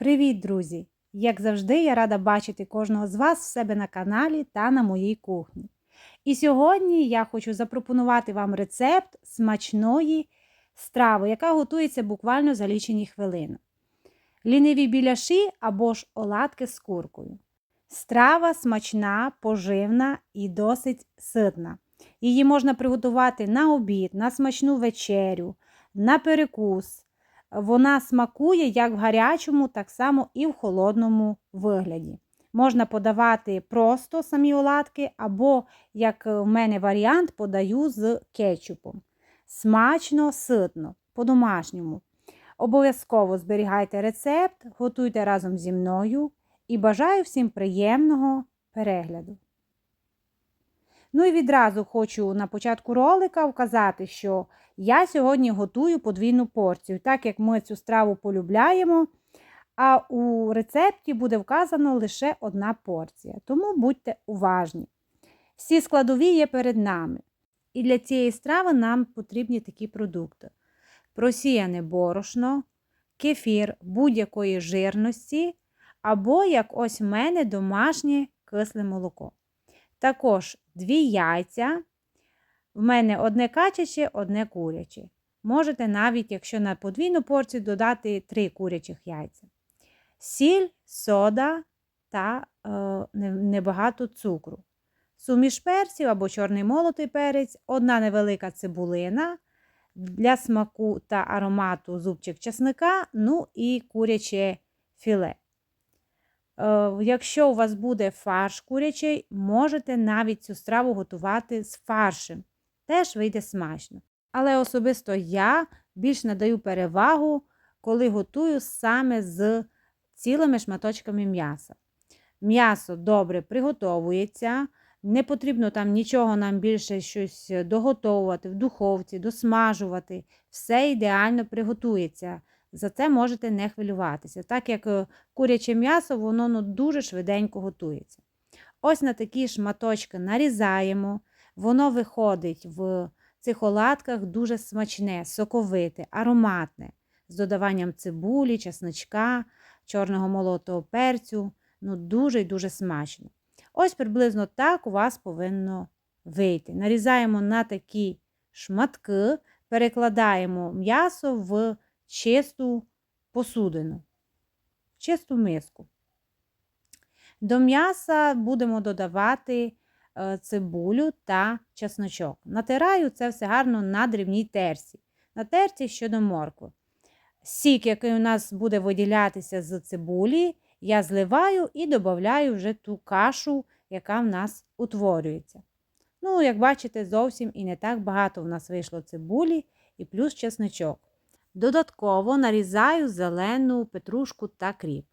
Привіт, друзі! Як завжди, я рада бачити кожного з вас в себе на каналі та на моїй кухні. І сьогодні я хочу запропонувати вам рецепт смачної страви, яка готується буквально за лічені хвилини. Ліниві біляші або ж оладки з куркою. Страва смачна, поживна і досить ситна. Її можна приготувати на обід, на смачну вечерю, на перекус. Вона смакує як в гарячому, так само і в холодному вигляді. Можна подавати просто самі оладки, або, як в мене варіант, подаю з кетчупом. Смачно, ситно, по-домашньому. Обов'язково зберігайте рецепт, готуйте разом зі мною і бажаю всім приємного перегляду. Ну і відразу хочу на початку ролика вказати, що я сьогодні готую подвійну порцію, так як ми цю страву полюбляємо, а у рецепті буде вказано лише одна порція. Тому будьте уважні. Всі складові є перед нами. І для цієї страви нам потрібні такі продукти: просіяне борошно, кефір будь-якої жирності, або, як ось в мене, домашнє кисле молоко. Також дві яйця. В мене одне качаче, одне куряче. Можете навіть, якщо на подвійну порцію, додати три курячих яйця. Сіль, сода та е, небагато цукру. Суміш перців або чорний молотий перець, одна невелика цибулина для смаку та аромату зубчик чесника, ну і куряче філе. Е, якщо у вас буде фарш курячий, можете навіть цю страву готувати з фаршем. Теж вийде смачно. Але особисто я більш надаю перевагу, коли готую саме з цілими шматочками м'яса. М'ясо добре приготовується, не потрібно там нічого нам більше щось доготовувати в духовці, досмажувати. Все ідеально приготується. За це можете не хвилюватися, так як е, куряче м'ясо, воно ну, дуже швиденько готується. Ось на такі шматочки нарізаємо, воно виходить в цих оладках дуже смачне, соковите, ароматне, з додаванням цибулі, чесночка, чорного молотого перцю. Ну, Дуже і дуже смачно. Ось приблизно так у вас повинно вийти. Нарізаємо на такі шматки, перекладаємо м'ясо в чисту посудину, чисту миску. До м'яса будемо додавати е, цибулю та чесночок. Натираю це все гарно на дрібній терці. На терці щодо моркви. Сік, який у нас буде виділятися з цибулі, я зливаю і додаю вже ту кашу, яка в нас утворюється. Ну, як бачите, зовсім і не так багато в нас вийшло цибулі і плюс чесночок. Додатково нарізаю зелену петрушку та кріп.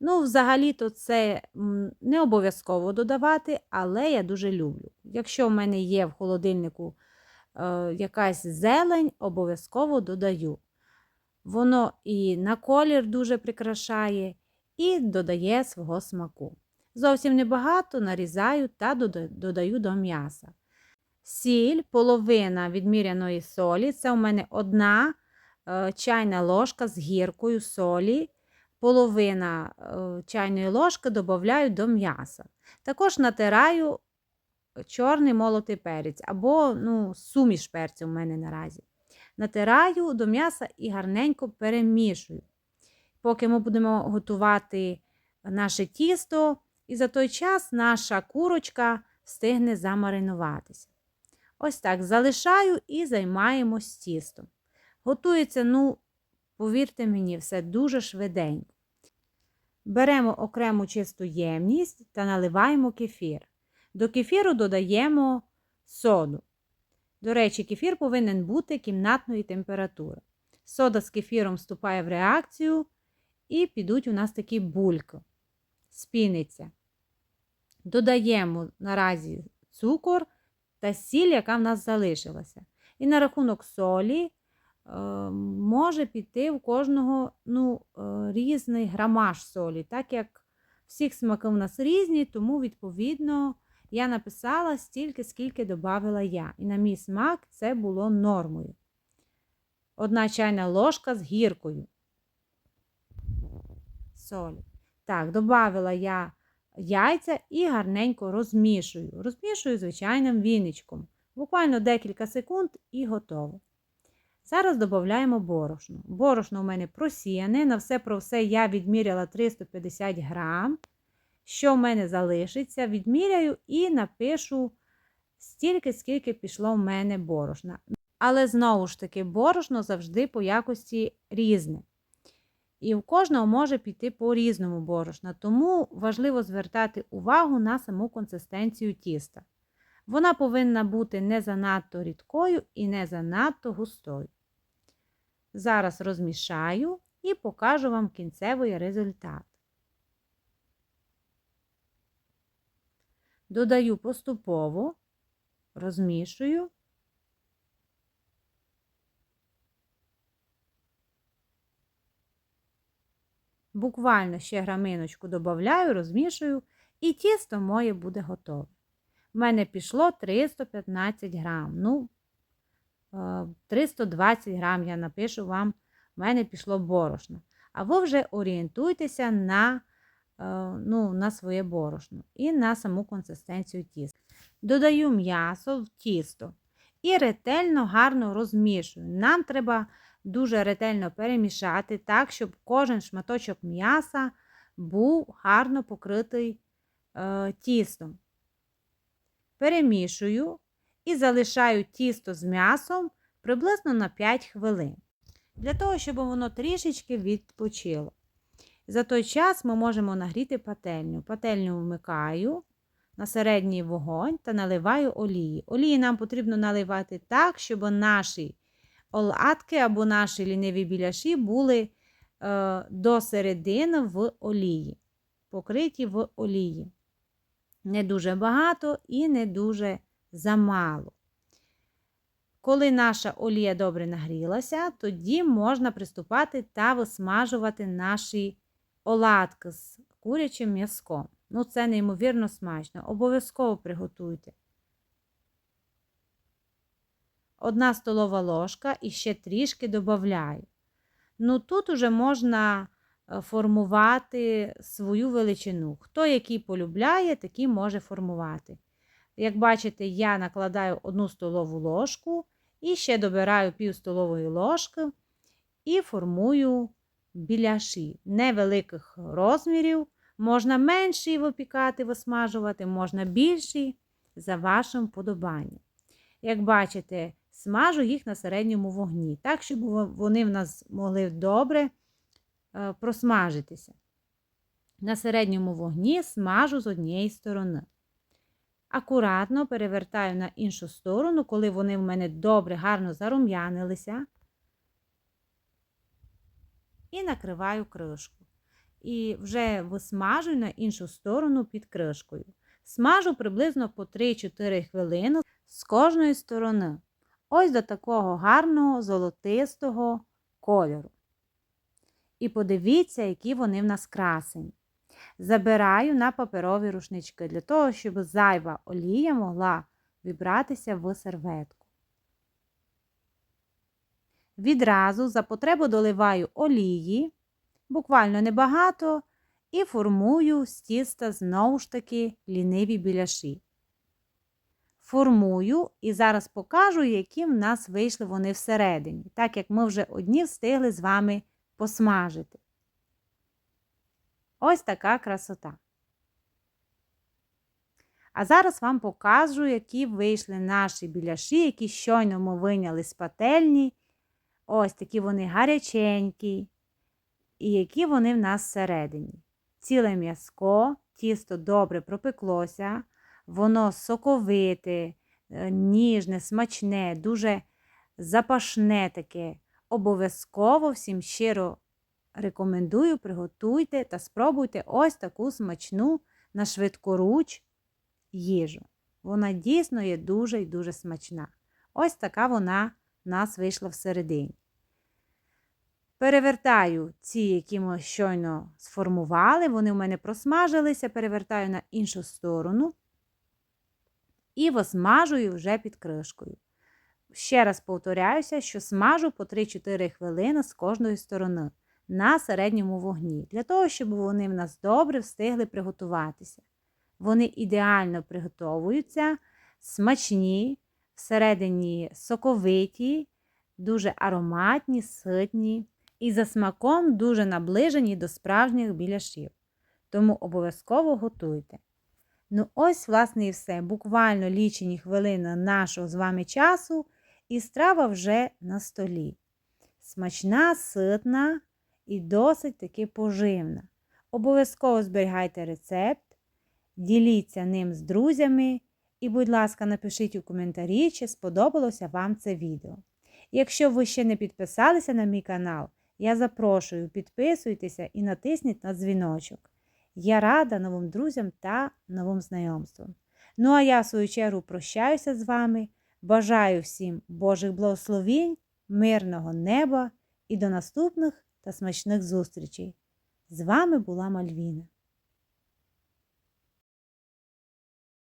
Ну, взагалі-то це не обов'язково додавати, але я дуже люблю. Якщо в мене є в холодильнику е, якась зелень, обов'язково додаю. Воно і на колір дуже прикрашає, і додає свого смаку. Зовсім небагато нарізаю та додаю до м'яса. Сіль, половина відміряної солі це у мене одна. Е, чайна ложка з гіркою солі, половина е, чайної ложки додаю до м'яса. Також натираю чорний молотий перець або ну, суміш перцю у мене наразі. Натираю до м'яса і гарненько перемішую. Поки ми будемо готувати наше тісто, і за той час наша курочка встигне замаринуватися. Ось так залишаю і займаємось тістом. Готується, ну, повірте мені, все дуже швиденько. Беремо окрему чисту ємність та наливаємо кефір. До кефіру додаємо соду. До речі, кефір повинен бути кімнатної температури. Сода з кефіром вступає в реакцію і підуть у нас такі бульки. Спіниться. Додаємо наразі цукор та сіль, яка в нас залишилася. І на рахунок солі може піти у кожного ну, е, різний грамаж солі. Так як всіх смаки у нас різні, тому, відповідно, я написала стільки, скільки додавала я. І на мій смак це було нормою. Одна чайна ложка з гіркою. солі. Так, додавила я яйця і гарненько розмішую. Розмішую звичайним віничком. Буквально декілька секунд і готово. Зараз додаємо борошно. Борошно у мене просіяне. На все про все я відміряла 350 грам. Що в мене залишиться, відміряю і напишу стільки, скільки пішло в мене борошна. Але знову ж таки, борошно завжди по якості різне. І в кожного може піти по різному борошна, тому важливо звертати увагу на саму консистенцію тіста. Вона повинна бути не занадто рідкою і не занадто густою. Зараз розмішаю і покажу вам кінцевий результат. Додаю поступово, розмішую. Буквально ще граминочку додаю, розмішую, і тісто моє буде готове. У мене пішло 315 грам. Ну, 320 грам я напишу вам, в мене пішло борошно. А ви вже орієнтуйтеся на ну, на своє борошно і на саму консистенцію тіста. Додаю м'ясо в тісто і ретельно гарно розмішую. Нам треба дуже ретельно перемішати так, щоб кожен шматочок м'яса був гарно покритий е, тістом. Перемішую і залишаю тісто з м'ясом приблизно на 5 хвилин. Для того, щоб воно трішечки відпочило. За той час ми можемо нагріти пательню. Пательню вмикаю на середній вогонь та наливаю олії. Олії нам потрібно наливати так, щоб наші оладки або наші ліниві біляші були е, до середини в олії, покриті в олії. Не дуже багато і не дуже замало. Коли наша олія добре нагрілася, тоді можна приступати та висмажувати наші оладки з курячим м'язком. Ну, це неймовірно смачно. Обов'язково приготуйте. Одна столова ложка і ще трішки додаю. Ну, тут уже можна е, формувати свою величину. Хто який полюбляє, такий може формувати. Як бачите, я накладаю одну столову ложку і ще добираю пів столової ложки і формую біляші невеликих розмірів. Можна менші випікати, висмажувати, можна більші за вашим вподобанням. Як бачите, смажу їх на середньому вогні, так, щоб вони в нас могли добре е, просмажитися. На середньому вогні смажу з однієї сторони. Акуратно перевертаю на іншу сторону, коли вони в мене добре, гарно зарум'янилися. І накриваю кришку. І вже висмажую на іншу сторону під кришкою. Смажу приблизно по 3-4 хвилини з кожної сторони. Ось до такого гарного золотистого кольору. І подивіться, які вони в нас красені. Забираю на паперові рушнички для того, щоб зайва олія могла вібратися в серветку. Відразу за потребу доливаю олії, буквально небагато, і формую з тіста знову ж таки ліниві біляші. Формую і зараз покажу, які в нас вийшли вони всередині, так як ми вже одні встигли з вами посмажити. Ось така красота. А зараз вам покажу, які вийшли наші біляші, які щойно ми виняли з пательні. Ось такі вони гаряченькі. І які вони в нас всередині. Ціле м'язко, тісто добре пропеклося, воно соковите, е, ніжне, смачне, дуже запашне таке. Обов'язково всім щиро рекомендую, приготуйте та спробуйте ось таку смачну на швидкоруч їжу. Вона дійсно є дуже і дуже смачна. Ось така вона в нас вийшла всередині. Перевертаю ці, які ми щойно сформували, вони в мене просмажилися, перевертаю на іншу сторону і висмажую вже під кришкою. Ще раз повторяюся, що смажу по 3-4 хвилини з кожної сторони. На середньому вогні, для того, щоб вони в нас добре встигли приготуватися. Вони ідеально приготовуються, смачні, всередині соковиті, дуже ароматні, ситні і за смаком дуже наближені до справжніх біляшів. Тому обов'язково готуйте. Ну, ось, власне, і все. Буквально лічені хвилини нашого з вами часу, і страва вже на столі. Смачна, ситна і досить таки поживна. Обов'язково зберігайте рецепт, діліться ним з друзями і, будь ласка, напишіть у коментарі, чи сподобалося вам це відео. Якщо ви ще не підписалися на мій канал, я запрошую, підписуйтеся і натисніть на дзвіночок. Я рада новим друзям та новим знайомствам. Ну а я, в свою чергу, прощаюся з вами. Бажаю всім Божих благословінь, мирного неба і до наступних та смачних зустрічей. З вами була Мальвіна.